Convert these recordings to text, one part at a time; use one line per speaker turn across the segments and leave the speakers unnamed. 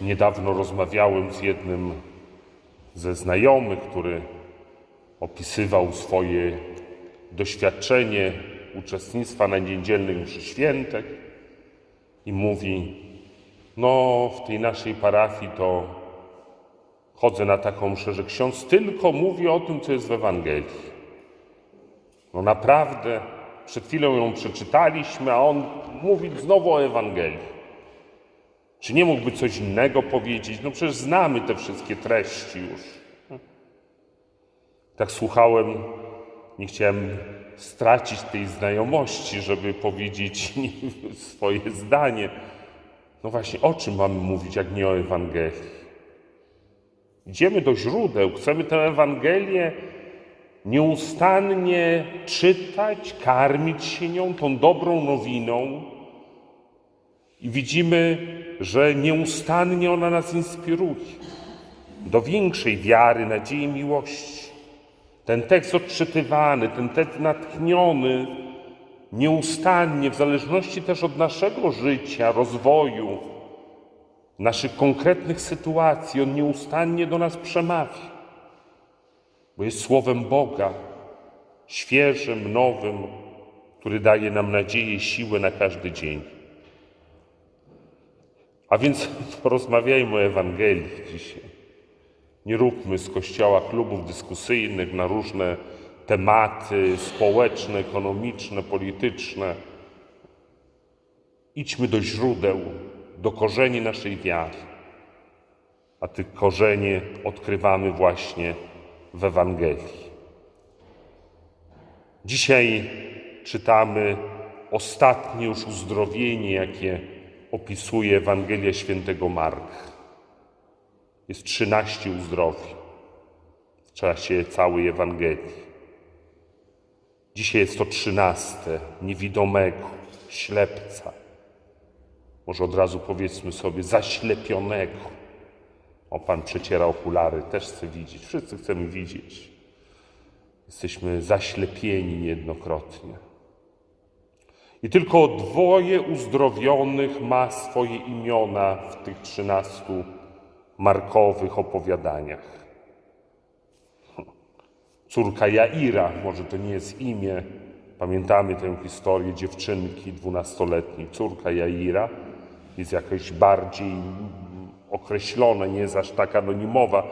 Niedawno rozmawiałem z jednym ze znajomych, który opisywał swoje doświadczenie uczestnictwa na niedzielnych mszy świętek i mówi: No, w tej naszej parafii to chodzę na taką mszę, że ksiądz tylko mówi o tym, co jest w Ewangelii. No naprawdę, przed chwilą ją przeczytaliśmy, a on mówi znowu o Ewangelii. Czy nie mógłby coś innego powiedzieć? No przecież znamy te wszystkie treści już. Tak słuchałem, nie chciałem stracić tej znajomości, żeby powiedzieć swoje zdanie. No właśnie, o czym mamy mówić, jak nie o Ewangelii? Idziemy do źródeł, chcemy tę Ewangelię nieustannie czytać, karmić się nią, tą dobrą nowiną. I widzimy, że nieustannie ona nas inspiruje do większej wiary, nadziei, miłości. Ten tekst odczytywany, ten tekst natchniony nieustannie, w zależności też od naszego życia, rozwoju, naszych konkretnych sytuacji, on nieustannie do nas przemawia, bo jest słowem Boga, świeżym, nowym, który daje nam nadzieję, siłę na każdy dzień. A więc porozmawiajmy o Ewangelii dzisiaj. Nie róbmy z Kościoła klubów dyskusyjnych na różne tematy społeczne, ekonomiczne, polityczne. Idźmy do źródeł, do korzeni naszej wiary. A tych korzenie odkrywamy właśnie w Ewangelii. Dzisiaj czytamy ostatnie już uzdrowienie, jakie opisuje Ewangelia świętego Marka. Jest 13 uzdrowień w czasie całej Ewangelii. Dzisiaj jest to trzynaste, niewidomego, ślepca. Może od razu powiedzmy sobie, zaślepionego. O, Pan przeciera okulary, też chce widzieć. Wszyscy chcemy widzieć. Jesteśmy zaślepieni niejednokrotnie. I tylko dwoje uzdrowionych ma swoje imiona w tych trzynastu markowych opowiadaniach. Córka Jaira, może to nie jest imię, pamiętamy tę historię dziewczynki dwunastoletniej. Córka Jaira jest jakoś bardziej określone, nie jest aż tak anonimowa.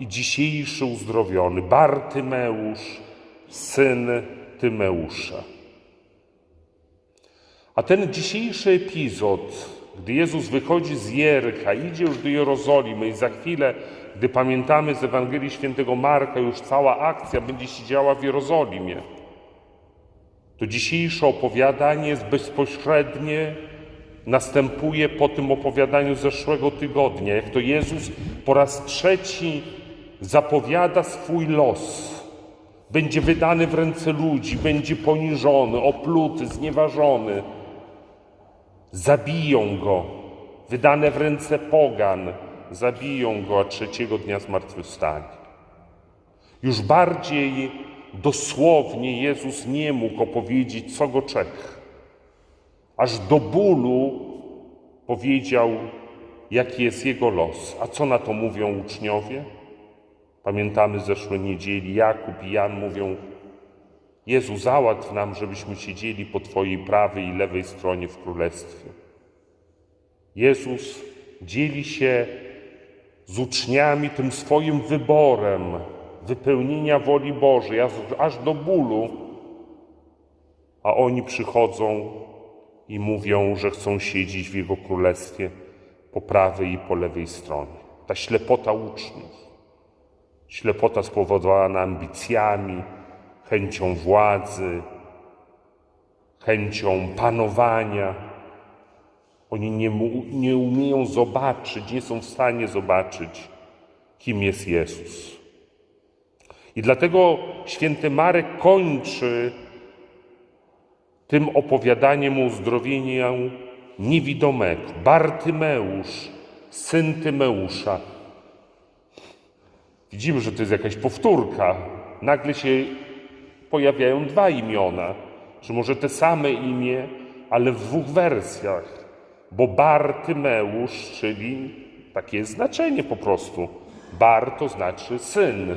I dzisiejszy uzdrowiony, Bartymeusz, syn Tymeusza. A ten dzisiejszy epizod, gdy Jezus wychodzi z Jerka, idzie już do Jerozolimy i za chwilę, gdy pamiętamy z Ewangelii Świętego Marka, już cała akcja będzie się działa w Jerozolimie, to dzisiejsze opowiadanie jest bezpośrednie, następuje po tym opowiadaniu zeszłego tygodnia, jak to Jezus po raz trzeci zapowiada swój los. Będzie wydany w ręce ludzi, będzie poniżony, opluty, znieważony. Zabiją go, wydane w ręce pogan, zabiją go, a trzeciego dnia zmartwychwstanie. Już bardziej dosłownie Jezus nie mógł opowiedzieć, co go czeka. Aż do bólu powiedział, jaki jest jego los. A co na to mówią uczniowie? Pamiętamy zeszłe niedzieli, Jakub i Jan mówią, Jezu, załatw nam, żebyśmy siedzieli po Twojej prawej i lewej stronie w Królestwie. Jezus dzieli się z uczniami tym swoim wyborem wypełnienia woli Bożej, aż, do bólu, a oni przychodzą i mówią, że chcą siedzieć w Jego Królestwie po prawej i po lewej stronie. Ta ślepota uczniów, ślepota spowodowana ambicjami, chęcią władzy, chęcią panowania. Oni nie, nie umieją zobaczyć, nie są w stanie zobaczyć, kim jest Jezus. I dlatego święty Marek kończy tym opowiadaniem o uzdrowieniu niewidomego. Bartymeusz, syn Tymeusza. Widzimy, że to jest jakaś powtórka. Nagle się pojawiają dwa imiona, czy może te same imię, ale w dwóch wersjach. Bo Bartymeusz, czyli Takie jest znaczenie po prostu. Bar to znaczy syn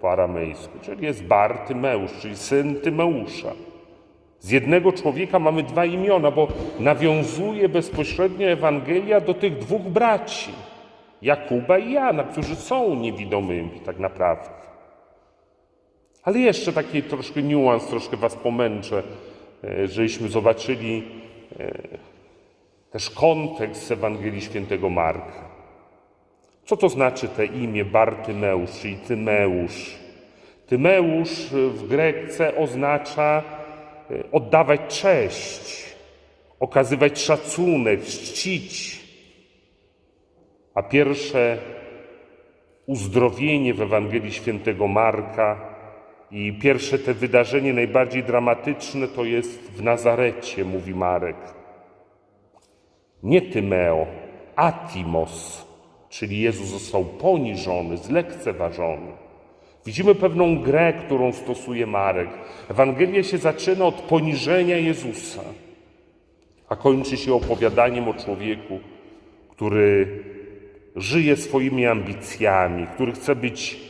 po aramejsku, czyli jest Bar Tymeusz, czyli syn Tymeusza. Z jednego człowieka mamy dwa imiona, bo nawiązuje bezpośrednio Ewangelia do tych dwóch braci, Jakuba i Jana, którzy są niewidomymi tak naprawdę. Ale jeszcze taki troszkę niuans, troszkę was pomęczę, e, żebyśmy zobaczyli e, też kontekst Ewangelii Świętego Marka. Co to znaczy te imię Bartymeusz, czyli Tymeusz? Tymeusz w Grekce oznacza e, oddawać cześć, okazywać szacunek, czcić. A pierwsze uzdrowienie w Ewangelii Świętego Marka i pierwsze te wydarzenie najbardziej dramatyczne to jest w Nazarecie, mówi Marek. Nie Tymeo, Atimos, czyli Jezus został poniżony, zlekceważony. Widzimy pewną grę, którą stosuje Marek. Ewangelia się zaczyna od poniżenia Jezusa, a kończy się opowiadaniem o człowieku, który żyje swoimi ambicjami, który chce być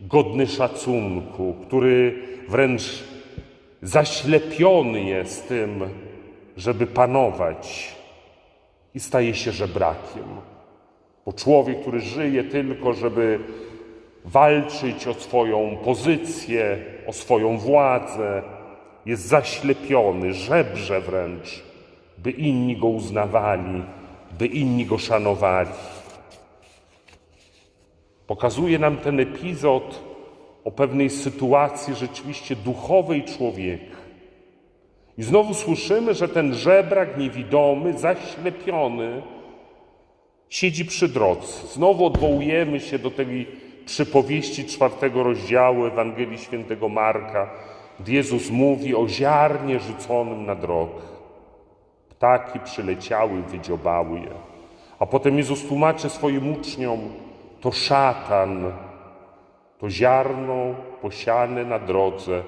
godny szacunku, który wręcz zaślepiony jest tym, żeby panować i staje się żebrakiem. Bo człowiek, który żyje tylko, żeby walczyć o swoją pozycję, o swoją władzę, jest zaślepiony, żebrze wręcz, by inni go uznawali, by inni go szanowali. Pokazuje nam ten epizod o pewnej sytuacji rzeczywiście duchowej człowieka. I znowu słyszymy, że ten żebrak niewidomy, zaślepiony, siedzi przy drodze. Znowu odwołujemy się do tej przypowieści czwartego rozdziału Ewangelii Świętego Marka, gdy Jezus mówi o ziarnie rzuconym na drogę. Ptaki przyleciały, wydziobały je. A potem Jezus tłumaczy swoim uczniom, to szatan, to ziarno posiane na drodze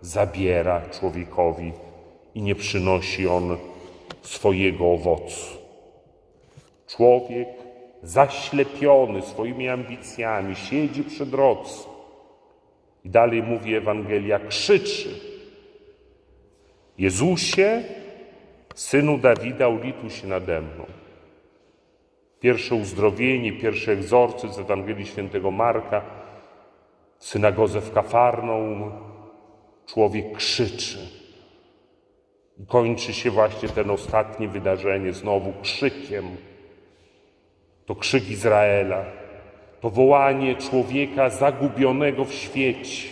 zabiera człowiekowi i nie przynosi on swojego owocu. Człowiek zaślepiony swoimi ambicjami siedzi przy drodze i dalej mówi Ewangelia, krzyczy Jezusie, Synu Dawida, ulituj się nade mną. Pierwsze uzdrowienie, pierwszy egzorcyzm z Ewangelii Świętego Marka w synagodze w Kafarnaum. Człowiek krzyczy. I kończy się właśnie ten ostatnie wydarzenie znowu krzykiem. To krzyk Izraela, to wołanie człowieka zagubionego w świecie,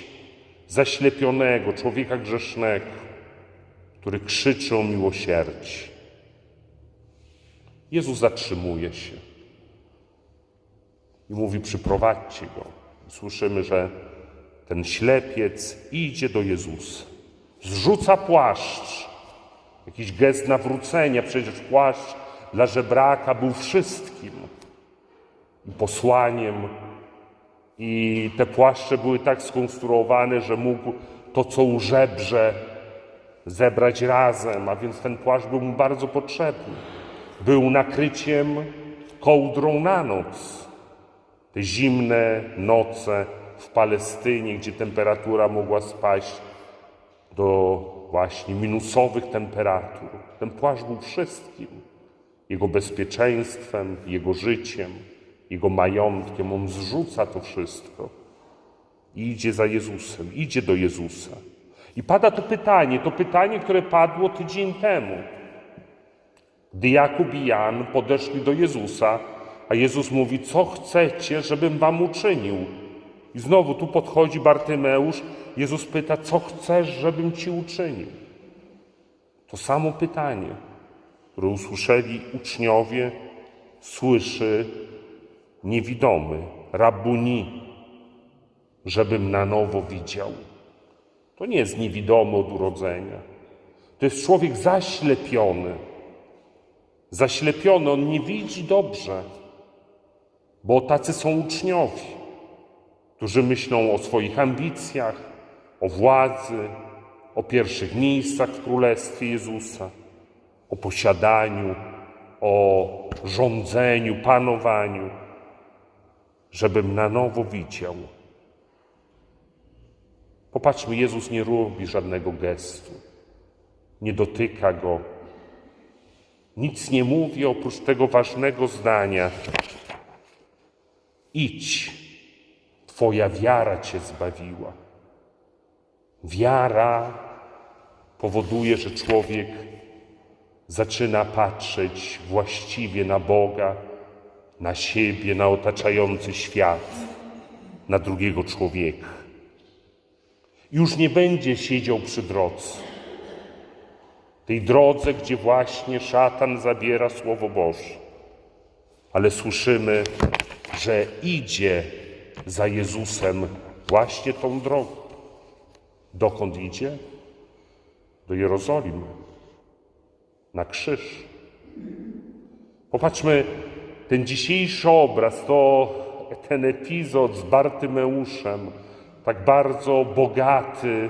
zaślepionego, człowieka grzesznego, który krzyczy o miłosierdzie. Jezus zatrzymuje się i mówi: Przyprowadźcie go. Słyszymy, że ten ślepiec idzie do Jezusa, zrzuca płaszcz, jakiś gest nawrócenia, przecież płaszcz dla żebraka był wszystkim. Posłaniem. I te płaszcze były tak skonstruowane, że mógł to, co u żebrze, zebrać razem, a więc ten płaszcz był mu bardzo potrzebny był nakryciem kołdrą na noc. Te zimne noce w Palestynie, gdzie temperatura mogła spaść do właśnie minusowych temperatur. Ten płaszcz był wszystkim. Jego bezpieczeństwem, jego życiem, jego majątkiem. On zrzuca to wszystko i idzie za Jezusem, idzie do Jezusa. I pada to pytanie, to pytanie, które padło tydzień temu. Gdy Jakub i Jan podeszli do Jezusa, a Jezus mówi: Co chcecie, żebym wam uczynił? I znowu tu podchodzi Bartymeusz. Jezus pyta: Co chcesz, żebym ci uczynił? To samo pytanie, które usłyszeli uczniowie, słyszy niewidomy, rabuni, żebym na nowo widział. To nie jest niewidomy od urodzenia. To jest człowiek zaślepiony zaślepiony, on nie widzi dobrze, bo tacy są uczniowie, którzy myślą o swoich ambicjach, o władzy, o pierwszych miejscach w Królestwie Jezusa, o posiadaniu, o rządzeniu, panowaniu, żebym na nowo widział. Popatrzmy, Jezus nie robi żadnego gestu, nie dotyka go, nic nie mówi oprócz tego ważnego zdania: Idź, Twoja wiara Cię zbawiła. Wiara powoduje, że człowiek zaczyna patrzeć właściwie na Boga, na siebie, na otaczający świat, na drugiego człowieka. Już nie będzie siedział przy drodze, tej drodze, gdzie właśnie szatan zabiera Słowo Boże, ale słyszymy, że idzie za Jezusem właśnie tą drogą. Dokąd idzie? Do Jerozolimy, na krzyż. Popatrzmy, ten dzisiejszy obraz, to ten epizod z Bartymeuszem, tak bardzo bogaty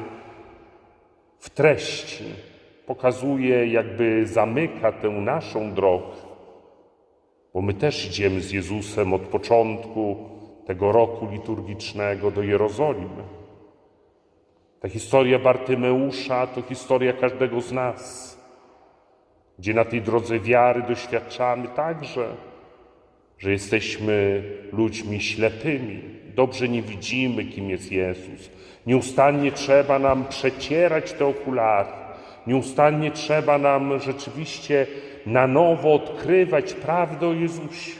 w treści, pokazuje, jakby zamyka tę naszą drogę, bo my też idziemy z Jezusem od początku tego roku liturgicznego do Jerozolimy. Ta historia Bartymeusza to historia każdego z nas, gdzie na tej drodze wiary doświadczamy także, że jesteśmy ludźmi ślepymi, dobrze nie widzimy, kim jest Jezus. Nieustannie trzeba nam przecierać te okulary, nieustannie trzeba nam rzeczywiście na nowo odkrywać prawdę o Jezusie.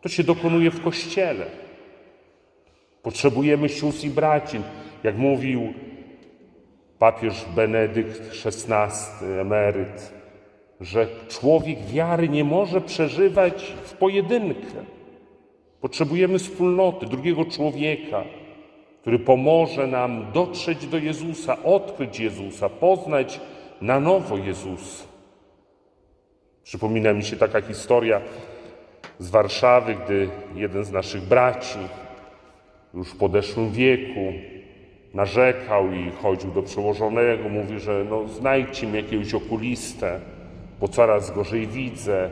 To się dokonuje w Kościele. Potrzebujemy sióstr i braci. Jak mówił papież Benedykt XVI, emeryt, że człowiek wiary nie może przeżywać w pojedynkę. Potrzebujemy wspólnoty, drugiego człowieka, który pomoże nam dotrzeć do Jezusa, odkryć Jezusa, poznać na nowo Jezusa. Przypomina mi się taka historia z Warszawy, gdy jeden z naszych braci, już w podeszłym wieku, narzekał i chodził do przełożonego, mówi, że no znajdźcie mi jakiegoś okulistę, bo coraz gorzej widzę,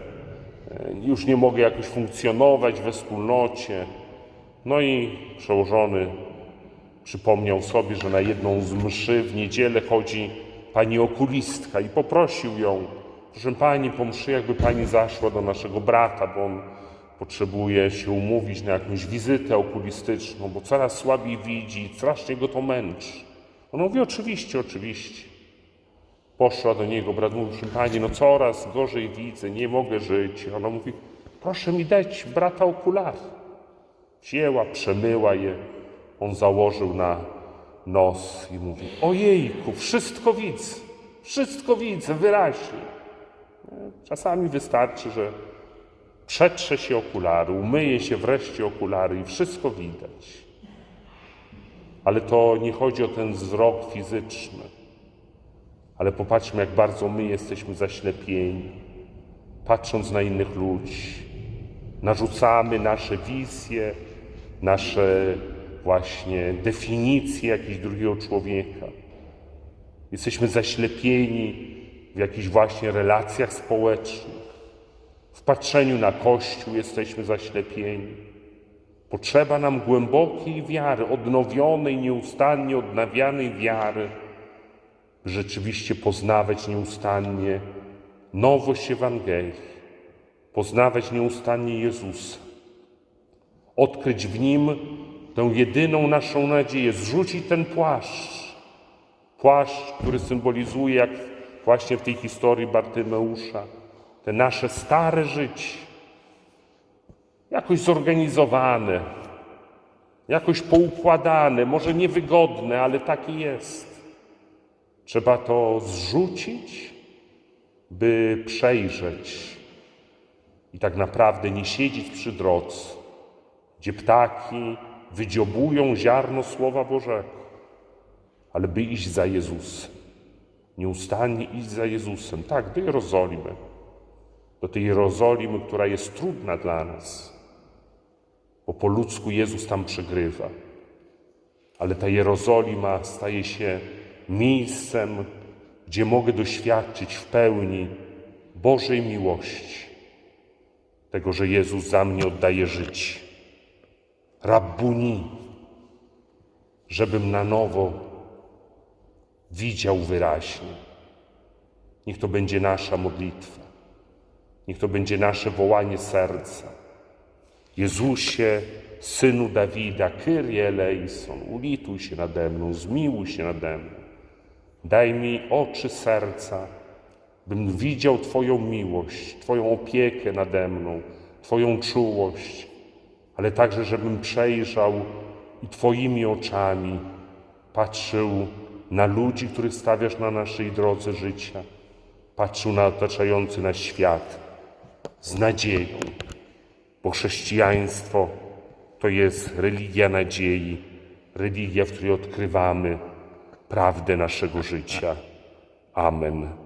e, już nie mogę jakoś funkcjonować we wspólnocie. No i przełożony przypomniał sobie, że na jedną z mszy w niedzielę chodzi pani okulistka i poprosił ją, proszę pani, po mszy jakby pani zaszła do naszego brata, bo on potrzebuje się umówić na jakąś wizytę okulistyczną, bo coraz słabiej widzi, strasznie go to męczy. On mówi, oczywiście, oczywiście. Poszła do niego, brat mówi, proszę pani, no coraz gorzej widzę, nie mogę żyć. Ona mówi, proszę mi dać brata okulary. Wzięła, przemyła je, on założył na nos i mówi, ojejku, wszystko widzę, wszystko widzę wyraźnie. Czasami wystarczy, że przetrze się okulary, umyje się wreszcie okulary i wszystko widać. Ale to nie chodzi o ten wzrok fizyczny. Ale popatrzmy, jak bardzo my jesteśmy zaślepieni, patrząc na innych ludzi. Narzucamy nasze wizje, nasze właśnie definicje jakiegoś drugiego człowieka. Jesteśmy zaślepieni w jakichś właśnie relacjach społecznych. W patrzeniu na Kościół jesteśmy zaślepieni. Potrzeba nam głębokiej wiary, odnowionej, nieustannie odnawianej wiary, rzeczywiście poznawać nieustannie nowość Ewangelii, poznawać nieustannie Jezusa, odkryć w Nim tę jedyną naszą nadzieję, zrzucić ten płaszcz, płaszcz, który symbolizuje, jak właśnie w tej historii Bartymeusza, te nasze stare życie, jakoś zorganizowane, jakoś poukładane, może niewygodne, ale takie jest. Trzeba to zrzucić, by przejrzeć i tak naprawdę nie siedzieć przy drodze, gdzie ptaki wydziobują ziarno Słowa Bożego, ale by iść za Jezusem. Nieustannie iść za Jezusem. Tak, do Jerozolimy. Do tej Jerozolimy, która jest trudna dla nas, bo po ludzku Jezus tam przegrywa. Ale ta Jerozolima staje się miejscem, gdzie mogę doświadczyć w pełni Bożej miłości, tego, że Jezus za mnie oddaje życie. Rabbuni, żebym na nowo widział wyraźnie. Niech to będzie nasza modlitwa. Niech to będzie nasze wołanie serca. Jezusie, Synu Dawida, Kyrie eleison, ulituj się nade mną, zmiłuj się nade mną. Daj mi oczy serca, bym widział Twoją miłość, Twoją opiekę nade mną, Twoją czułość, ale także, żebym przejrzał i Twoimi oczami patrzył na ludzi, których stawiasz na naszej drodze życia, patrzył na otaczający nas świat z nadzieją, bo chrześcijaństwo to jest religia nadziei, religia, w której odkrywamy prawdę naszego życia. Amen.